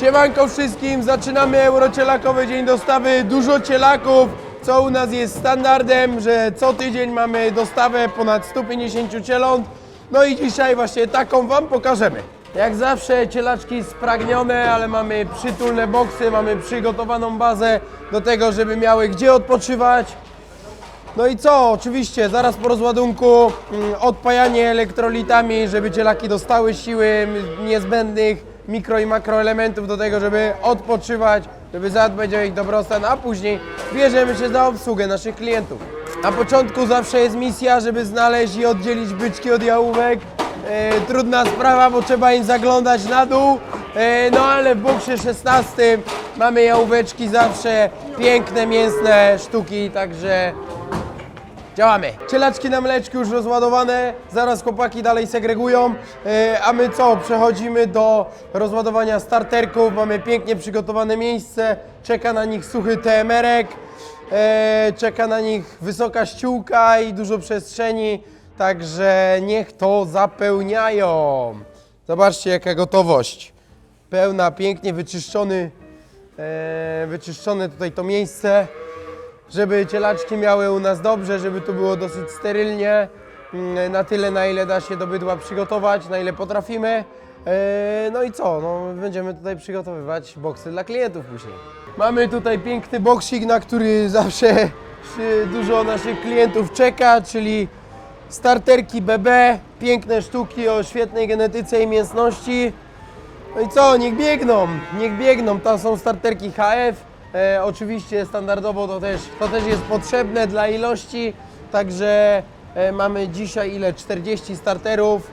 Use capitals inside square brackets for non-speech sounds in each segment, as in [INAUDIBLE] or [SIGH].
Siemanko wszystkim, zaczynamy Eurocielakowy Dzień Dostawy. Dużo cielaków, co u nas jest standardem, że co tydzień mamy dostawę ponad 150 cieląt. No i dzisiaj właśnie taką Wam pokażemy. Jak zawsze cielaczki spragnione, ale mamy przytulne boksy, mamy przygotowaną bazę do tego, żeby miały gdzie odpoczywać. No i co? Oczywiście zaraz po rozładunku mm, odpajanie elektrolitami, żeby cielaki dostały siły niezbędnych mikro i makroelementów do tego, żeby odpoczywać, żeby zadbać o ich dobrostan, a później bierzemy się za obsługę naszych klientów. Na początku zawsze jest misja, żeby znaleźć i oddzielić byczki od jałówek. E, trudna sprawa, bo trzeba im zaglądać na dół. E, no ale w boksie 16 mamy jałóweczki zawsze, piękne, mięsne sztuki, także Działamy. Cielaczki na mleczku już rozładowane, zaraz chłopaki dalej segregują, e, a my co? Przechodzimy do rozładowania starterków, mamy pięknie przygotowane miejsce, czeka na nich suchy TMR-ek, e, czeka na nich wysoka ściółka i dużo przestrzeni, także niech to zapełniają. Zobaczcie jaka gotowość. Pełna, pięknie wyczyszczony, e, wyczyszczone tutaj to miejsce żeby cielaczki miały u nas dobrze, żeby tu było dosyć sterylnie, mm, na tyle na ile da się do bydła przygotować, na ile potrafimy. E, No i co, no, będziemy tutaj przygotowywać boksy dla klientów później. Mamy tutaj piękny boksik, na który zawsze dużo naszych klientów czeka, czyli starterki BB, piękne sztuki o świetnej genetyce i mięsności. No i co, niech biegną, niech biegną. Tam są starterki HF. E, oczywiście standardowo to też, to też jest potrzebne dla ilości. Także e, mamy dzisiaj ile? 40 starterów.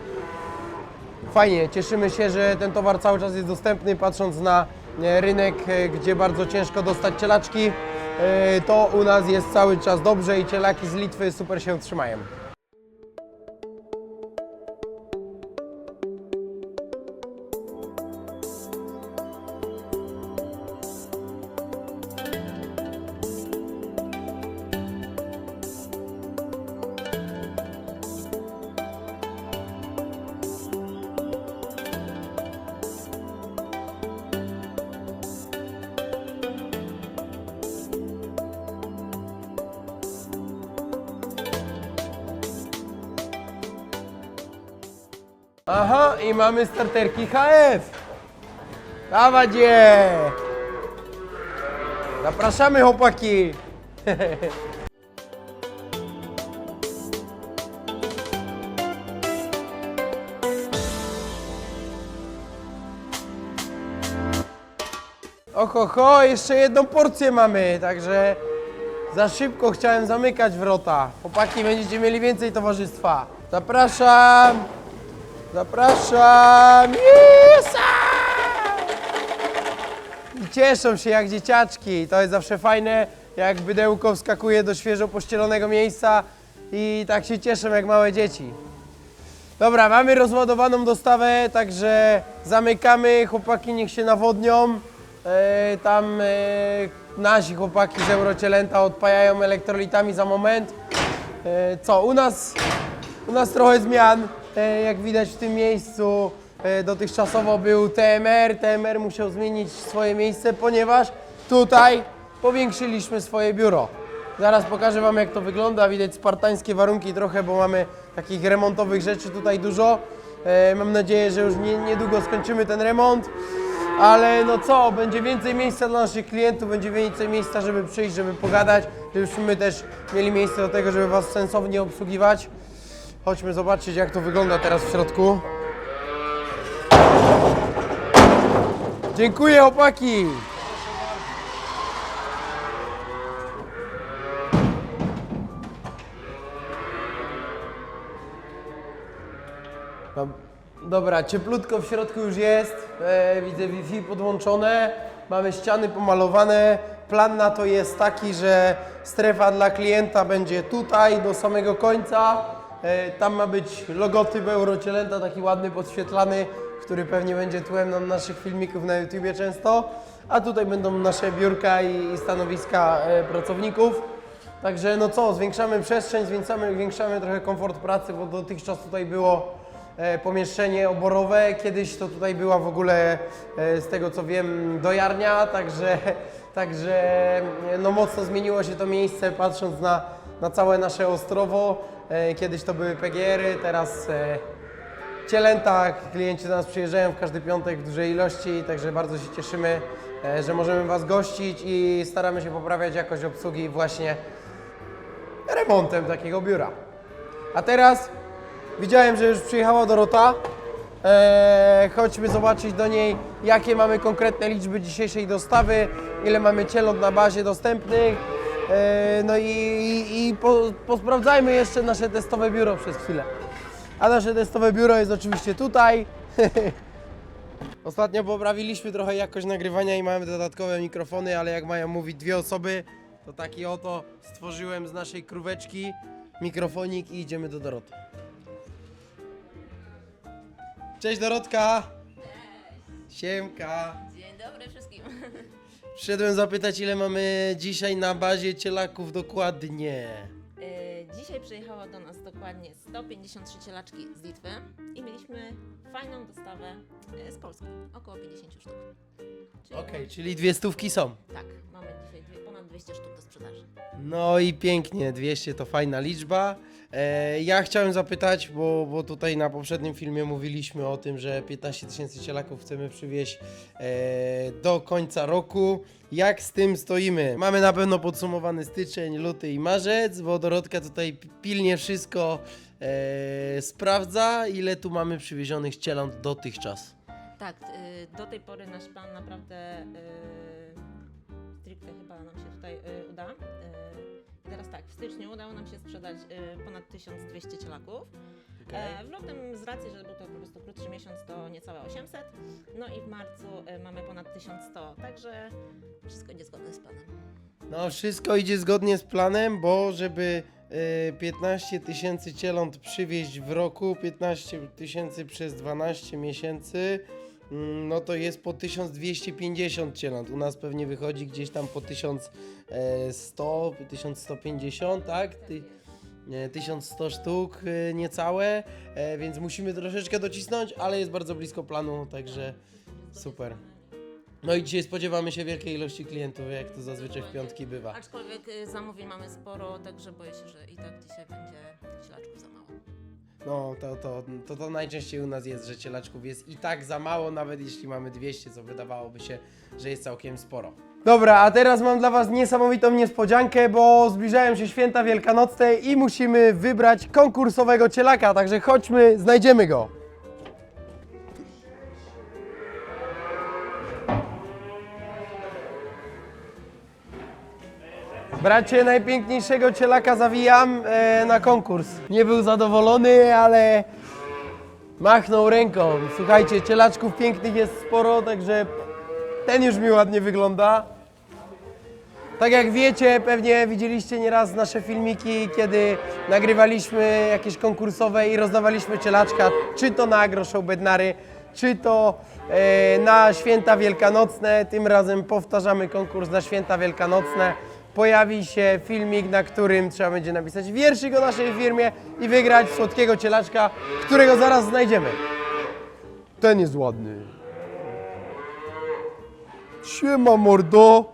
Fajnie, cieszymy się, że ten towar cały czas jest dostępny, patrząc na e, rynek, e, gdzie bardzo ciężko dostać cielaczki. E, to u nas jest cały czas dobrze i cielaki z Litwy super się trzymają. I mamy starterki HF. Dawać je! Zapraszamy chłopaki! [LAUGHS] Oho, ho, jeszcze jedną porcję mamy, także za szybko chciałem zamykać wrota. Chłopaki, będziecie mieli więcej towarzystwa. Zapraszam! Zapraszam! Jesa! I cieszą się jak dzieciaczki. To jest zawsze fajne, jak bydełko wskakuje do świeżo pościelonego miejsca i tak się cieszą jak małe dzieci. Dobra, mamy rozładowaną dostawę, także zamykamy. Chłopaki niech się nawodnią. E, tam e, nasi chłopaki z Eurocielęta odpajają elektrolitami za moment. E, co, u nas, u nas trochę zmian. E, jak widać w tym miejscu e, dotychczasowo był TMR. TMR musiał zmienić swoje miejsce, ponieważ tutaj powiększyliśmy swoje biuro. Zaraz pokażę Wam jak to wygląda. Widać spartańskie warunki trochę, bo mamy takich remontowych rzeczy tutaj dużo. E, mam nadzieję, że już nie, niedługo skończymy ten remont. Ale no co, będzie więcej miejsca dla naszych klientów, będzie więcej miejsca, żeby przyjść, żeby pogadać, żebyśmy my też mieli miejsce do tego, żeby Was sensownie obsługiwać. Chodźmy zobaczyć, jak to wygląda teraz w środku. Dziękuję! Dob- Dobra, cieplutko w środku już jest. E, widzę Wi-Fi podłączone. Mamy ściany pomalowane. Plan na to jest taki, że strefa dla klienta będzie tutaj do samego końca. E, tam ma być logotyp Eurocielęta, taki ładny, podświetlany, który pewnie będzie tłem na naszych filmików na YouTubie często. A tutaj będą nasze biurka i, stanowiska e, pracowników. Także no co, zwiększamy przestrzeń, zwiększamy, zwiększamy trochę komfort pracy, bo dotychczas tutaj było e, pomieszczenie oborowe. Kiedyś to tutaj była w ogóle, z tego co wiem, dojarnia, także, także no mocno zmieniło się to miejsce, patrząc na, na całe nasze Ostrowo. E, Kiedyś to były PGR-y, teraz e, Cielęta. Klienci do nas przyjeżdżają w każdy piątek w dużej ilości, także bardzo się cieszymy, e, że możemy Was gościć i staramy się poprawiać jakość obsługi właśnie remontem takiego biura. A teraz widziałem, że już przyjechała Dorota. Eee, chodźmy zobaczyć do niej, jakie mamy konkretne liczby dzisiejszej dostawy, ile mamy cieląt na bazie dostępnych. Eee, no i, i, i po, posprawdzajmy jeszcze nasze testowe biuro przez chwilę. A nasze testowe biuro jest oczywiście tutaj. [LAUGHS] Ostatnio poprawiliśmy trochę jakość nagrywania i mamy dodatkowe mikrofony, ale jak mają mówić dwie osoby, to taki oto stworzyłem z naszej króweczki mikrofonik i idziemy do Doroty. Cześć Dorotka! Siemka! Dzień dobry wszystkim. [LAUGHS] Przyszedłem zapytać, ile mamy dzisiaj na bazie cielaków dokładnie. Dzisiaj przyjechało do nas dokładnie 153 cielaczki z Litwy i mieliśmy fajną dostawę e, z Polski, około 50 sztuk. Czyli Okej, czyli dwie stówki są. Tak, mamy dzisiaj dwie, ponad 200 sztuk do sprzedaży. No i pięknie, 200 to fajna liczba. E, ja chciałem zapytać, bo, bo tutaj na poprzednim filmie mówiliśmy o tym, że 15 tysięcy cielaków chcemy przywieźć e, do końca roku. Jak z tym stoimy? Mamy na pewno podsumowany styczeń, luty i marzec, bo Dorotka tutaj pilnie wszystko e, sprawdza. Ile tu mamy przywiezionych cieląt dotychczas? Tak, e, do tej pory nasz plan naprawdę e, stricte chyba nam się tutaj e, uda. E, I teraz tak, w styczniu udało nam się sprzedać e, ponad 1200 cielaków. E, W lutym z racji, że był to po prostu krótszy miesiąc, to niecałe 800. No i w marcu e, mamy ponad 1100, także wszystko idzie zgodnie z planem. No, wszystko idzie zgodnie z planem, bo żeby 15 tysięcy cieląt przywieźć w roku, 15 tysięcy przez 12 miesięcy, mm, no to jest po 1250 cieląt. U nas pewnie wychodzi gdzieś tam po 1100, 1150, tak? Ty, nie, 1100 sztuk e, niecałe, e, więc musimy troszeczkę docisnąć, ale jest bardzo blisko planu, także super. No i dzisiaj spodziewamy się wielkiej ilości klientów, jak to zazwyczaj w piątki bywa. Aczkolwiek e, zamówień mamy sporo, także boję się, że i tak dzisiaj będzie cielaczków za mało. No to, to, to, to najczęściej u nas jest, że cielaczków jest i tak za mało, nawet jeśli mamy 200, co wydawałoby się, że jest całkiem sporo. Dobra, a teraz mam dla Was niesamowitą niespodziankę, bo zbliżają się święta wielkanocne i musimy wybrać konkursowego cielaka, także chodźmy, znajdziemy go. Bracie, najpiękniejszego cielaka zawijam e, na konkurs. Nie był zadowolony, ale machnął ręką. Słuchajcie, cielaczków pięknych jest sporo, także ten już mi ładnie wygląda. Tak jak wiecie, pewnie widzieliście nieraz nasze filmiki, kiedy nagrywaliśmy jakieś konkursowe i rozdawaliśmy cielaczka, czy to na AgroShow Bednary, czy to e, na święta wielkanocne. Tym razem powtarzamy konkurs na święta wielkanocne. Pojawi się filmik, na którym trzeba będzie napisać wierszyk o naszej firmie i wygrać słodkiego cielaczka, którego zaraz znajdziemy. Ten jest ładny. Siema mordo.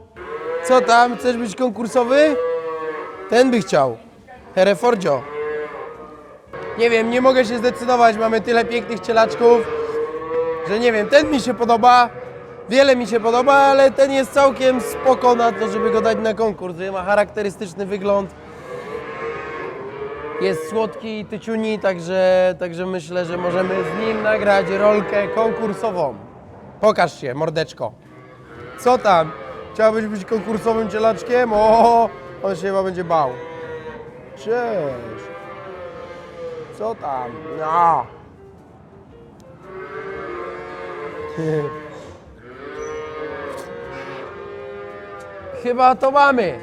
Co tam? Chcesz być konkursowy? Ten by chciał. Herefordzio. Nie wiem, nie mogę się zdecydować. Mamy tyle pięknych cielaczków, że nie wiem, ten mi się podoba. Wiele mi się podoba, ale ten jest całkiem spoko na to, żeby go dać na konkurs. Ma charakterystyczny wygląd. Jest słodki i tyciuni, także, także myślę, że możemy z nim nagrać rolkę konkursową. Pokaż się, mordeczko. Co tam? Chciałbyś być konkursowym cielaczkiem? O, on się chyba będzie bał. Cześć. Co tam? No. Chyba to mamy.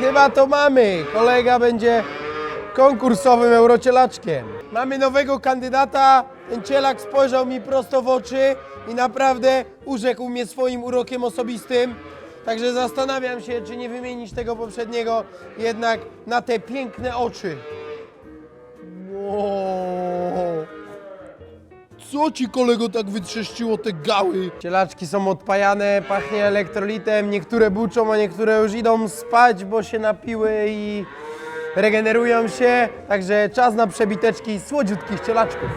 Chyba to mamy. Kolega będzie konkursowym eurocielaczkiem. Mamy nowego kandydata. Ten cielak spojrzał mi prosto w oczy i naprawdę urzekł mnie swoim urokiem osobistym. Także zastanawiam się, czy nie wymienić tego poprzedniego jednak na te piękne oczy. Co ci kolego tak wytrzeszczyło te gały? Cielaczki są odpajane, pachnie elektrolitem, niektóre buczą, a niektóre już idą spać, bo się napiły i regenerują się. Także czas na przebiteczki słodziutkich cielaczków.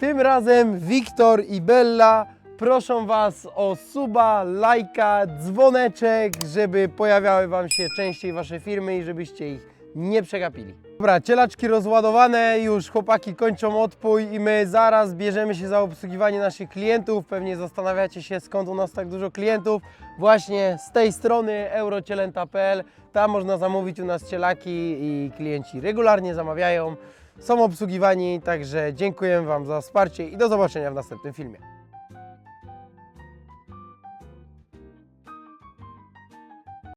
Tym razem Wiktor i Bella proszą Was o suba, lajka, dzwoneczek, żeby pojawiały Wam się częściej Wasze firmy i żebyście ich nie przegapili. Dobra, cielaczki rozładowane, już chłopaki kończą odpój i my zaraz bierzemy się za obsługiwanie naszych klientów. Pewnie zastanawiacie się skąd u nas tak dużo klientów. Właśnie z tej strony eurocielęta.pl. Tam można zamówić u nas cielaki i klienci regularnie zamawiają są obsługiwani, także dziękuję Wam za wsparcie i do zobaczenia w następnym filmie.